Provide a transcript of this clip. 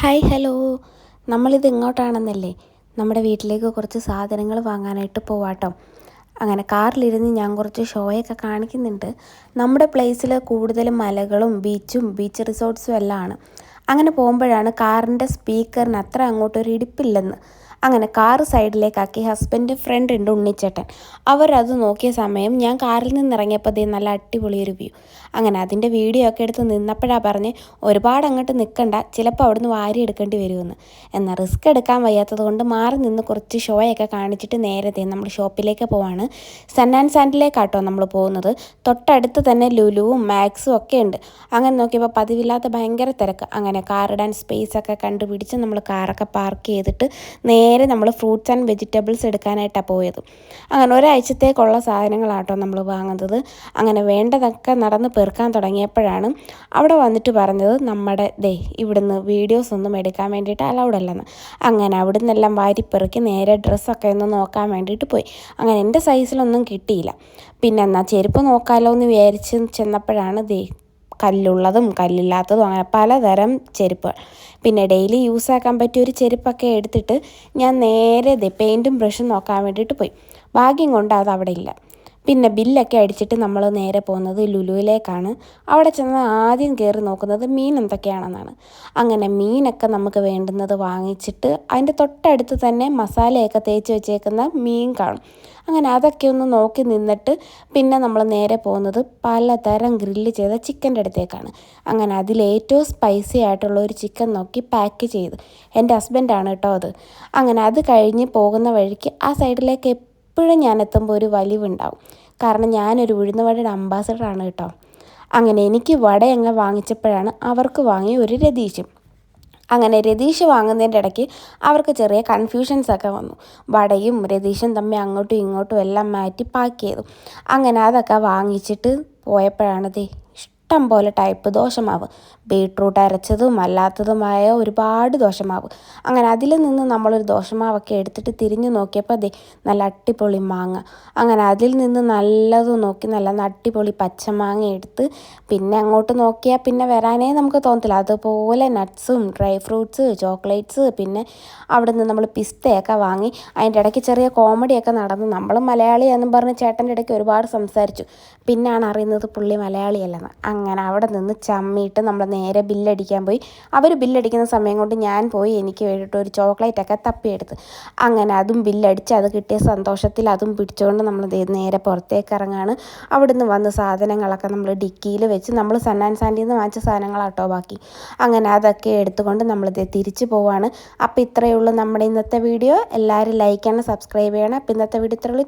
Hi hello. നമ്മളിത് എങ്ങോട്ടാണെന്നല്ലേ നമ്മുടെ വീട്ടിലേക്ക് കുറച്ച് സാധനങ്ങൾ വാങ്ങാനായിട്ട് പോവാട്ടോ. അങ്ങനെ കാറിലിരുന്ന് ഞാൻ കുറച്ച് ഷോയൊക്കെ കാണിക്കുന്നുണ്ട്. നമ്മുടെ പ്ലേസിൽ കൂടുതലും മലകളും ബീച്ചും ബീച്ച് റിസോർട്ട്സും എല്ലാം ആണ്. അങ്ങനെ പോകുമ്പോഴാണ് കാറിന്റെ സ്പീക്കറിന് അത്ര അങ്ങോട്ടൊരു ഇടിപ്പില്ലെന്ന്. അങ്ങനെ കാറ് സൈഡിലേക്കാക്കി ഹസ്ബൻഡ് ഫ്രണ്ട് ഉണ്ട് ഉണ്ണിച്ചേട്ടൻ. അവരത് നോക്കിയ സമയം ഞാൻ കാറിൽ നിന്ന് ഇറങ്ങിയപ്പോൾ ദേ നല്ല അടിപൊളി ഒരു വ്യൂ അങ്ങനെ അതിന്റെ വീഡിയോ ഒക്കെ എടുത്ത് നിന്നപ്പോഴാണ് പറഞ്ഞ് ഒരുപാട് അങ്ങോട്ട് നിൽക്കണ്ട ചിലപ്പോൾ അവിടുന്ന് വാരി എടുക്കേണ്ടി വരുമെന്ന്. എന്നാൽ റിസ്ക് എടുക്കാൻ വയ്യാത്തത് കൊണ്ട് മാറി നിന്ന് കുറച്ച് ഷോയൊക്കെ കാണിച്ചിട്ട് നേരത്തെ നമ്മൾ ഷോപ്പിലേക്ക് പോവാണ്. സൺ ആൻഡ് സാൻഡിലേക്കാട്ടോ നമ്മൾ പോകുന്നത്. തൊട്ടടുത്ത് തന്നെ ലുലുവും മാക്സും ഒക്കെ ഉണ്ട്. അങ്ങനെ നോക്കിയപ്പോൾ പതിവില്ലാത്ത ഭയങ്കര തിരക്ക്. അങ്ങനെ കാറിടാൻ സ്പേസൊക്കെ കണ്ടുപിടിച്ച് നമ്മൾ കാറൊക്കെ പാർക്ക് ചെയ്തിട്ട് നേരെ നമ്മൾ ഫ്രൂട്ട്സ് ആൻഡ് വെജിറ്റബിൾസ് എടുക്കാനായിട്ടാണ് പോയത്. അങ്ങനെ ഒരാഴ്ചത്തേക്കുള്ള സാധനങ്ങളാട്ടോ നമ്മൾ വാങ്ങുന്നത്. അങ്ങനെ വേണ്ടതൊക്കെ നടന്ന് പെറുക്കാൻ തുടങ്ങിയപ്പോഴാണ് അവിടെ വന്നിട്ട് പറഞ്ഞത് നമ്മുടെ ദേ ഇവിടുന്ന് വീഡിയോസ് ഒന്നും എടുക്കാൻ വേണ്ടിയിട്ട് അലൗഡ് അല്ലെന്ന്. അങ്ങനെ അവിടെ നിന്നെല്ലാം വാരിപ്പെറുക്കി നേരെ ഡ്രസ്സൊക്കെ ഒന്ന് നോക്കാൻ വേണ്ടിയിട്ട് പോയി. അങ്ങനെ എന്റെ സൈസിലൊന്നും കിട്ടിയില്ല. പിന്നെ എന്നാൽ ചെരുപ്പ് നോക്കാമല്ലോ എന്ന് വിചാരിച്ച് ചെന്നപ്പോഴാണ് ദേ കല്ലുള്ളതും കല്ലില്ലാത്തതും അങ്ങനെ പലതരം ചെരുപ്പുകൾ. പിന്നെ ഡെയിലി യൂസ് ആക്കാൻ പറ്റിയ ഒരു ചെരുപ്പൊക്കെ എടുത്തിട്ട് ഞാൻ നേരെ ദേ പെയിന്റും ബ്രഷും നോക്കാൻ വേണ്ടിയിട്ട് പോയി. ഭാഗ്യം കൊണ്ട് അത് അവിടെ ഇല്ല. പിന്നെ ബില്ലൊക്കെ അടിച്ചിട്ട് നമ്മൾ നേരെ പോകുന്നത് ലുലുവിലേക്കാണ്. അവിടെ ചെന്ന് ആദ്യം കയറി നോക്കുന്നത് മീൻ എന്തൊക്കെയാണെന്നാണ്. അങ്ങനെ മീനൊക്കെ നമുക്ക് വേണ്ടുന്നത് വാങ്ങിച്ചിട്ട് അതിന്റെ തൊട്ടടുത്ത് തന്നെ മസാലയൊക്കെ തേച്ച് വെച്ചേക്കുന്ന മീൻ കാണും. അങ്ങനെ അതൊക്കെ ഒന്ന് നോക്കി നിന്നിട്ട് പിന്നെ നമ്മൾ നേരെ പോകുന്നത് പലതരം ഗ്രില്ല് ചെയ്ത ചിക്കന്റെ അടുത്തേക്കാണ്. അങ്ങനെ അതിലേറ്റവും സ്പൈസി ആയിട്ടുള്ള ഒരു ചിക്കൻ നോക്കി പാക്ക് ചെയ്ത്. എന്റെ ഹസ്ബൻഡാണ് കേട്ടോ അത്. അങ്ങനെ അത് കഴിഞ്ഞ് പോകുന്ന വഴിക്ക് ആ സൈഡിലേക്ക് എപ്പോഴും ഞാൻ എത്തുമ്പോൾ ഒരു വലിവുണ്ടാവും. കാരണം ഞാനൊരു ഉഴുന്നുവടയുടെ അംബാസഡറാണ് കേട്ടോ. അങ്ങനെ എനിക്ക് വടയങ്ങ വാങ്ങിച്ചപ്പോഴാണ് അവർക്ക് വാങ്ങിയ ഒരു രതീശും. അങ്ങനെ രതീഷ് വാങ്ങുന്നതിന്റെ ഇടയ്ക്ക് അവർക്ക് ചെറിയ കൺഫ്യൂഷൻസ് ഒക്കെ വന്നു. വടയും രതീഷും തമ്മിൽ അങ്ങോട്ടും ഇങ്ങോട്ടും എല്ലാം മാറ്റി പാക്ക് ചെയ്തു. അങ്ങനെ അതൊക്കെ വാങ്ങിച്ചിട്ട് പോയപ്പോഴാണ് ദേ ഇഷ്ടം പോലെ ടൈപ്പ് ദോശമാവ്. ബീട്രൂട്ട് അരച്ചതും അല്ലാത്തതുമായ ഒരുപാട് ദോശമാവ്. അങ്ങനെ അതിൽ നിന്ന് നമ്മളൊരു ദോശമാവൊക്കെ എടുത്തിട്ട് തിരിഞ്ഞു നോക്കിയപ്പോൾ അതെ നല്ല അട്ടിപ്പൊളി മാങ്ങ. അങ്ങനെ അതിൽ നിന്ന് നല്ലത് നോക്കി നല്ല അടിപൊളി പച്ചമാങ്ങ എടുത്ത് പിന്നെ അങ്ങോട്ട് നോക്കിയാൽ പിന്നെ വരാനേ നമുക്ക് തോന്നത്തില്ല. അതുപോലെ നട്ട്സും ഡ്രൈ ഫ്രൂട്ട്സ് ചോക്ലേറ്റ്സ് പിന്നെ അവിടെ നിന്ന് നമ്മൾ പിസ്തയൊക്കെ വാങ്ങി അതിന്റെ ഇടയ്ക്ക് ചെറിയ കോമഡിയൊക്കെ നടന്നു നമ്മൾ മലയാളിയാണെന്ന് പറഞ്ഞ് ചേട്ടന്റെ ഇടയ്ക്ക് ഒരുപാട് സംസാരിച്ചു. പിന്നാണ് അറിയുന്നത് പുള്ളി മലയാളിയല്ലെന്ന്. അങ്ങനെ അവിടെ നിന്ന് ചമ്മിയിട്ട് നമ്മൾ നേരെ ബില്ലടിക്കാൻ പോയി. അവർ ബില്ലടിക്കുന്ന സമയം കൊണ്ട് ഞാൻ പോയി എനിക്ക് വേണ്ടിയിട്ട് ഒരു ചോക്ലേറ്റ് ഒക്കെ തപ്പിയെടുത്ത്. അങ്ങനെ അതും ബില്ലടിച്ച് അത് കിട്ടിയ സന്തോഷത്തിൽ അതും പിടിച്ചുകൊണ്ട് നമ്മൾ നേരെ പുറത്തേക്ക് ഇറങ്ങാണ്. അവിടുന്ന് വന്ന് സാധനങ്ങളൊക്കെ നമ്മൾ ഡിക്കിയിൽ വെച്ച് നമ്മൾ സൺ ആൻഡ് സാൻഡിൽ നിന്ന് വാങ്ങിച്ച സാധനങ്ങളാട്ടോ ബാക്കി. അങ്ങനെ അതൊക്കെ എടുത്തുകൊണ്ട് നമ്മൾ തിരിച്ചു പോവാണ്. അപ്പോൾ ഇത്രയേ ഉള്ളൂ നമ്മുടെ ഇന്നത്തെ വീഡിയോ. എല്ലാവരും ലൈക്ക് ചെയ്യണം സബ്സ്ക്രൈബ് ചെയ്യണം. അപ്പോൾ ഇന്നത്തെ വീഡിയോ ഇത്രയുള്ളൂ